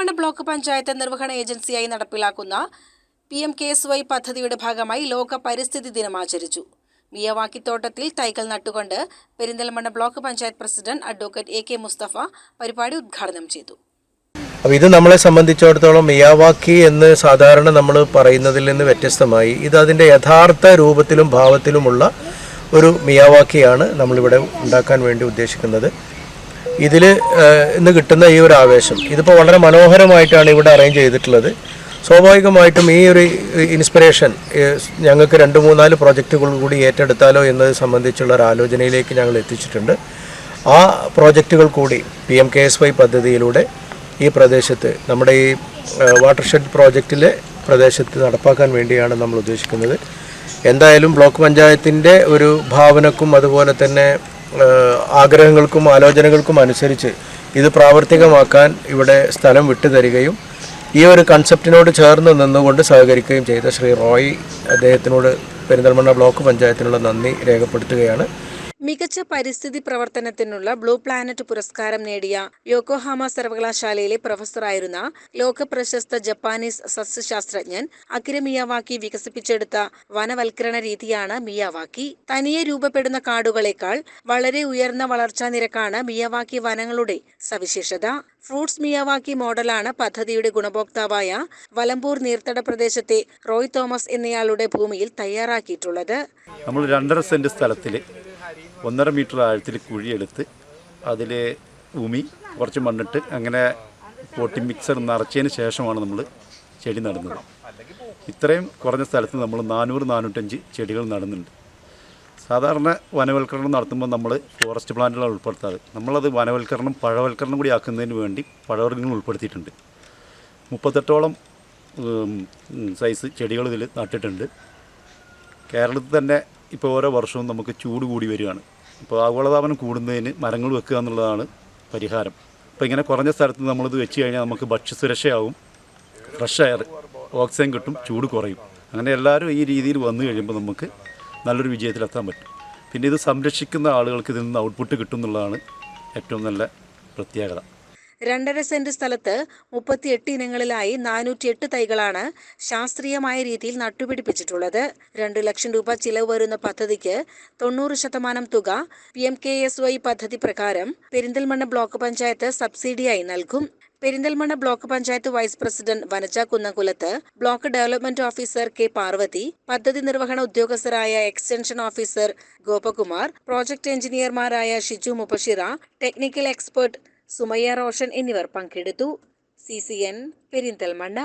Perinthalmanna block panchayat നിർവഹണ ഏജൻസിയായി നടപ്പിലാക്കുന്ന P M K S Y പദ്ധതിയുടെ ഭാഗമായി ലോക പരിസ്ഥിതി ദിനം ആചരിച്ചു. മിയവാക്കിത്തോട്ടത്തിൽ തൈകൾ നട്ടുകൊണ്ട് Perinthalmanna block panchayat president advocate A K Mustafa പരിപാടി ഉദ്ഘാടനം ചെയ്തു. അപ്പോൾ ഇത് നമ്മളെ സംബന്ധിച്ചിടത്തോളം മിയാവാക്കി എന്ന് സാധാരണ നമ്മൾ പറയുന്നതിൽ നിന്ന് വ്യത്യസ്തമായി ഇത് അതിന്റെ യഥാർത്ഥ രൂപത്തിലും ഭാവത്തിലുമുള്ള ഒരു മിയാവാക്കിയാണ് നമ്മളിവിടെ ഉണ്ടാക്കാൻ വേണ്ടി ഉദ്ദേശിക്കുന്നത്. ഇതിൽ ഇന്ന് കിട്ടുന്ന ഈ ഒരു ആവേശം. ഇതിപ്പോൾ വളരെ മനോഹരമായിട്ടാണ് ഇവിടെ അറേഞ്ച് ചെയ്തിട്ടുള്ളത്. സ്വാഭാവികമായിട്ടും ഈ ഒരു ഇൻസ്പിറേഷൻ ഞങ്ങൾക്ക് രണ്ട് മൂന്നാൽ പ്രോജക്റ്റുകൾ കൂടി ഏറ്റെടുത്താലോ എന്നത് സംബന്ധിച്ചുള്ള ഒരു ആലോചനയിലേക്ക് ഞങ്ങൾ എത്തിച്ചിട്ടുണ്ട്. ആ പ്രോജക്റ്റുകൾ കൂടി P M K S Y പദ്ധതിയിലൂടെ ഈ പ്രദേശത്ത് നമ്മുടെ ഈ വാട്ടർഷെഡ് പ്രോജക്റ്റിലെ പ്രദേശത്ത് നടപ്പാക്കാൻ വേണ്ടിയാണ് നമ്മൾ ഉദ്ദേശിക്കുന്നത്. എന്തായാലും ബ്ലോക്ക് പഞ്ചായത്തിന്റെ ഒരു ഭാവനക്കും അതുപോലെ തന്നെ ആഗ്രഹങ്ങൾക്കും ആലോചനകൾക്കും അനുസരിച്ച് ഇത് പ്രാവർത്തികമാക്കാൻ ഇവിടെ സ്ഥലം വിട്ടുതരികയും ഈ ഒരു കൺസെപ്റ്റിനോട് ചേർന്ന് നിന്നുകൊണ്ട് സഹകരിക്കുകയും ചെയ്ത ശ്രീ റോയ് അദ്ദേഹത്തിനോട് പെരിന്തൽമണ്ണ ബ്ലോക്ക് പഞ്ചായത്തിനുള്ള നന്ദി രേഖപ്പെടുത്തുകയാണ്. മികച്ച പരിസ്ഥിതി പ്രവർത്തനത്തിനുള്ള ബ്ലൂ പ്ലാനറ്റ് പുരസ്കാരം നേടിയ യോക്കോഹാമ സർവകലാശാലയിലെ പ്രൊഫസറായിരുന്ന ലോക പ്രശസ്ത ജപ്പാനീസ് സസ്യശാസ്ത്രജ്ഞൻ അക്കിര മിയാവാക്കി വികസിപ്പിച്ചെടുത്ത വനവൽക്കരണ രീതിയാണ് മിയാവാക്കി. തനിയെ രൂപപ്പെടുന്ന കാടുകളേക്കാൾ വളരെ ഉയർന്ന വളർച്ചാ നിരക്കാണ് മിയാവാക്കി വനങ്ങളുടെ സവിശേഷത. ഫ്രൂട്ട്സ് മിയാവാക്കി മോഡലാണ് പദ്ധതിയുടെ ഗുണഭോക്താവായ വലമ്പൂർ നീർത്തട പ്രദേശത്തെ റോയ് തോമസ് എന്നയാളുടെ ഭൂമിയിൽ തയ്യാറാക്കിയിട്ടുള്ളത്. നമ്മൾ രണ്ടര സെന്റ് സ്ഥലത്തിൽ ഒന്നര മീറ്റർ ആഴത്തിൽ കുഴിയെടുത്ത് അതിൽ ഭൂമി കുറച്ച് മണ്ണിട്ട് അങ്ങനെ പോട്ടി മിക്സർ നിറച്ചതിന് ശേഷമാണ് നമ്മൾ ചെടി നടുന്നത്. ഇത്രയും കുറഞ്ഞ സ്ഥലത്ത് നമ്മൾ നാനൂറ് നാനൂറ്റഞ്ച് ചെടികൾ നടുന്നുണ്ട്. സാധാരണ വനവൽക്കരണം നടത്തുമ്പോൾ നമ്മൾ ഫോറസ്റ്റ് പ്ലാന്റുകളാണ് ഉൾപ്പെടുത്താറ്. നമ്മളത് വനവൽക്കരണം പഴവൽക്കരണം കൂടി ആക്കുന്നതിന് വേണ്ടി പഴവർഗങ്ങൾ ഉൾപ്പെടുത്തിയിട്ടുണ്ട്. മുപ്പത്തെട്ടോളം സൈസ് ചെടികൾ ഇതിൽ നട്ടിട്ടുണ്ട്. കേരളത്തിൽ തന്നെ ഇപ്പോൾ ഓരോ വർഷവും നമുക്ക് ചൂട് കൂടി വരികയാണ്. ഇപ്പോൾ ആഗോളതാപനം കൂടുന്നതിന് മരങ്ങൾ വെക്കുക എന്നുള്ളതാണ് പരിഹാരം. അപ്പോൾ ഇങ്ങനെ കുറഞ്ഞ സ്ഥലത്ത് നമ്മളിത് വെച്ച് കഴിഞ്ഞാൽ നമുക്ക് ഭക്ഷ്യസുരക്ഷയാവും. ഫ്രഷ് എയർ ഓക്സിജൻ കിട്ടും ചൂട് കുറയും. അങ്ങനെ എല്ലാവരും ഈ രീതിയിൽ വന്നു കഴിയുമ്പോൾ നമുക്ക് നല്ലൊരു വിജയത്തിലെത്താൻ പറ്റും. പിന്നെ ഇത് സംരക്ഷിക്കുന്ന ആളുകൾക്ക് ഇതിൽ നിന്ന് ഔട്ട്പുട്ട് കിട്ടും എന്നുള്ളതാണ് ഏറ്റവും നല്ല പ്രത്യേകത. രണ്ടര സെന്റ് സ്ഥലത്ത് മുപ്പത്തിയെട്ട് ഇനങ്ങളിലായി നാനൂറ്റിയെട്ട് തൈകളാണ് ശാസ്ത്രീയമായ രീതിയിൽ നട്ടുപിടിപ്പിച്ചിട്ടുള്ളത്. രണ്ടു ലക്ഷം രൂപ ചിലവ് വരുന്ന പദ്ധതിക്ക് തൊണ്ണൂറ് ശതമാനം തുക P M K S Y പദ്ധതി പ്രകാരം പെരിന്തൽമണ്ണ ബ്ലോക്ക് പഞ്ചായത്ത് സബ്സിഡിയായി നൽകും. Perinthalmanna block panchayat vice president Vanaja Kunnamkulath block development officer K Parvathi പദ്ധതി നിർവഹണ ഉദ്യോഗസ്ഥരായ എക്സ്റ്റൻഷൻ ഓഫീസർ ഗോപകുമാർ പ്രോജക്ട് എഞ്ചിനീയർമാരായ ഷിജു മുബഷിറ ടെക്നിക്കൽ എക്സ്പെർട്ട് സുമയ്യ റോഷൻ എന്നിവർ പങ്കെടുത്തു. C C N Perinthalmanna.